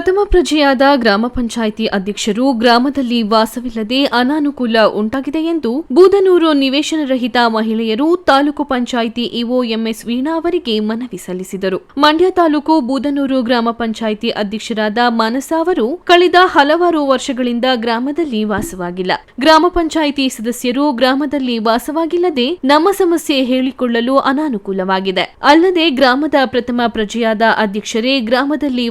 ಪ್ರಥಮ ಪ್ರಜೆಯಾದ ಗ್ರಾಮ ಪಂಚಾಯಿತಿ ಅಧ್ಯಕ್ಷರು ಗ್ರಾಮದಲ್ಲಿ ವಾಸವಿಲ್ಲದೆ ಅನಾನುಕೂಲ ಉಂಟಾಗಿದೆ ಎಂದು ಬೂದನೂರು ನಿವೇಶನ ರಹಿತ ಮಹಿಳೆಯರು taluk panchayat E O M S Veena ಅವರಿಗೆ ಮನವಿ ಸಲ್ಲಿಸಿದರು. ಮಂಡ್ಯ ತಾಲೂಕು ಬೂದನೂರು ಗ್ರಾಮ ಪಂಚಾಯಿತಿ ಅಧ್ಯಕ್ಷರಾದ ಮಾನಸ ಅವರು ಕಳೆದ ಹಲವಾರು ವರ್ಷಗಳಿಂದ ಗ್ರಾಮದಲ್ಲಿ ವಾಸವಾಗಿಲ್ಲ. ಗ್ರಾಮ ಪಂಚಾಯಿತಿ ಸದಸ್ಯರು ಗ್ರಾಮದಲ್ಲಿ ವಾಸವಾಗಿಲ್ಲದೆ ನಮ್ಮ ಸಮಸ್ಯೆ ಹೇಳಿಕೊಳ್ಳಲು ಅನಾನುಕೂಲವಾಗಿದೆ. ಅಲ್ಲದೆ ಗ್ರಾಮದ ಪ್ರಥಮ ಪ್ರಜೆಯಾದ ಅಧ್ಯಕ್ಷರೇ ಗ್ರಾಮದಲ್ಲಿ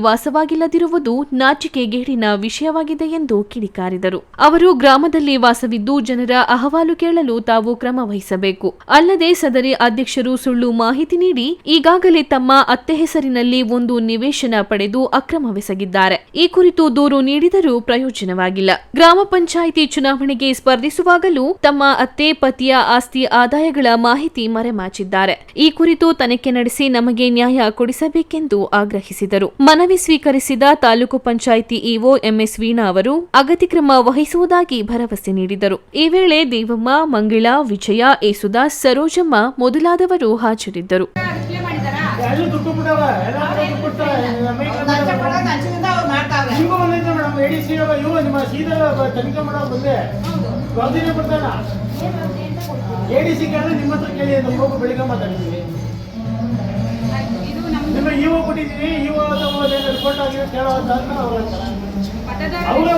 ವಾಸವಾಗಿಲ್ಲದಿರುವುದು ನಾಚಿಕೆಗೇಡಿನ ವಿಷಯವಾಗಿದೆ ಎಂದು ಕಿಡಿಕಾರಿದರು. ಅವರು ಗ್ರಾಮದಲ್ಲಿ ವಾಸವಿದ್ದು ಜನರ ಅಹವಾಲು ಕೇಳಲು ತಾವು ಕ್ರಮ ವಹಿಸಬೇಕು. ಅಲ್ಲದೆ ಸದರಿ ಅಧ್ಯಕ್ಷರು ಸುಳ್ಳು ಮಾಹಿತಿ ನೀಡಿ ಈಗಾಗಲೇ ತಮ್ಮ ಅತ್ತೆ ಹೆಸರಿನಲ್ಲಿ ಒಂದು ನಿವೇಶನ ಪಡೆದು ಅಕ್ರಮವೆಸಗಿದ್ದಾರೆ. ಈ ಕುರಿತು ದೂರು ನೀಡಿದರೂ ಪ್ರಯೋಜನವಾಗಿಲ್ಲ. ಗ್ರಾಮ ಪಂಚಾಯಿತಿ ಚುನಾವಣೆಗೆ ಸ್ಪರ್ಧಿಸುವಾಗಲೂ ತಮ್ಮ ಅತ್ತೆ ಪತಿಯ ಆಸ್ತಿ ಆದಾಯಗಳ ಮಾಹಿತಿ ಮರೆಮಾಚಿದ್ದಾರೆ. ಈ ಕುರಿತು ತನಿಖೆ ನಡೆಸಿ ನಮಗೆ ನ್ಯಾಯ ಕೊಡಿಸಬೇಕೆಂದು ಆಗ್ರಹಿಸಿದರು. ಮನವಿ ಸ್ವೀಕರಿಸಿದ taluk panchayat E O M S Veena ಅವರು ಅಗತ್ಯ ಕ್ರಮ ವಹಿಸುವುದಾಗಿ ಭರವಸೆ ನೀಡಿದರು. ಈ ವೇಳೆ ದೇವಮ್ಮ ಮಂಗಳಾ ವಿಜಯ ಯೇಸುದಾಸ್ ಸರೋಜಮ್ಮ ಮೊದಲಾದವರು ಹಾಜರಿದ್ದರು. ಇವು ಇದು ನಿಮ್ಮ ಇಒ ಕೊಟ್ಟಿದ್ದೀವಿ ಇಒ ರಿಪೋರ್ಟ್ ಆಗಿದೆ ಕೇಳೋ ಅಂತ ಅವ್ರು ಹೇಳ್ತಾರೆ. ಪಟ್ಟದಾರ ಅವರೇ